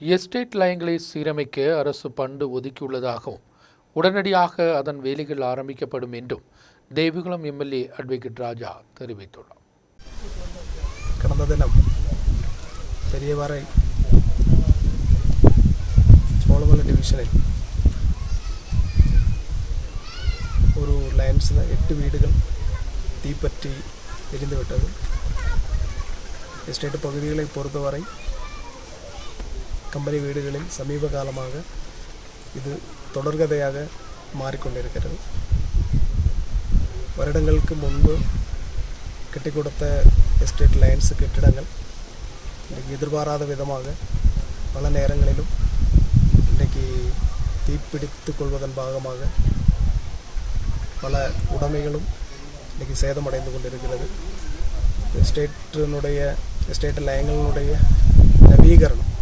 Estate லைன்களை சீரமைக்க அரசு பண்டு ஒதுக்கியுள்ளதாகவும் உடனடியாக அதன் வேலைகள் ஆரம்பிக்கப்படும் என்றும் தேவிகுளம் எம்எல்ஏ அட்வொகேட் ராஜா தெரிவித்துள்ளார். கடந்த தினம் பெரியவரை சோழமலை டிவிஷனில் ஒரு லைன்ஸில் எட்டு வீடுகள் தீப்பற்றி எரிந்துவிட்டது. எஸ்டேட் பகுதிகளை பொறுத்தவரை கம்பெனி வீடுகளில் சமீப காலமாக இது தொடர்கதையாக மாறிக்கொண்டிருக்கிறது. வருடங்களுக்கு முன்பு கட்டி கொடுத்த எஸ்டேட் லைன்ஸ் கட்டிடங்கள் இன்றைக்கு எதிர்பாராத விதமாக பல நேரங்களிலும் இன்றைக்கு தீப்பிடித்து கொள்வதன் பாகமாக பல உடைமைகளும் இன்றைக்கி சேதமடைந்து கொண்டிருக்கிறது. எஸ்டேட்டினுடைய எஸ்டேட் லைன்களினுடைய நவீகரணம்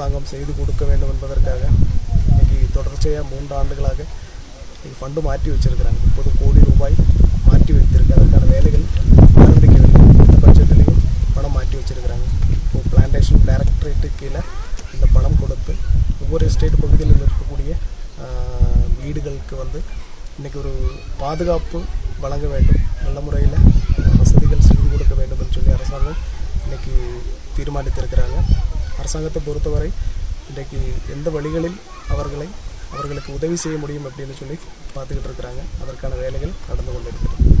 அரசாங்கம் செய்து கொடுக்க வேண்டும் என்பதற்காக இன்றைக்கி தொடர்ச்சியாக மூன்று ஆண்டுகளாக இன்றைக்கி ஃபண்டு மாற்றி வச்சிருக்கிறாங்க. முப்பது கோடி ரூபாய் மாற்றி வைத்திருக்கு அதற்கான வேலைகள் ஆரம்பிக்கவில்லை. இந்த பட்ஜெட்டிலையும் பணம் மாற்றி வச்சிருக்கிறாங்க. இப்போது பிளான்டேஷன் டைரக்டரேட்டு கீழே இந்த பணம் கொடுத்து ஒவ்வொரு எஸ்டேட் பகுதியில் இருக்கக்கூடிய வீடுகளுக்கு வந்து இன்றைக்கி ஒரு பாதுகாப்பு வழங்க வேண்டும். நல்ல முறையில் வசதிகள் செய்து கொடுக்க வேண்டும் என்று சொல்லி அரசாங்கம் இன்றைக்கி தீர்மானித்திருக்கிறாங்க. அரசாங்கத்தை பொறுத்தவரை இன்றைக்கு எந்த வழிகளில் அவர்களை அவர்களுக்கு உதவி செய்ய முடியும் அப்படின்னு சொல்லி பார்த்துக்கிட்டு இருக்கிறாங்க. அதற்கான வேலைகள் நடந்து கொண்டிருக்கிறது.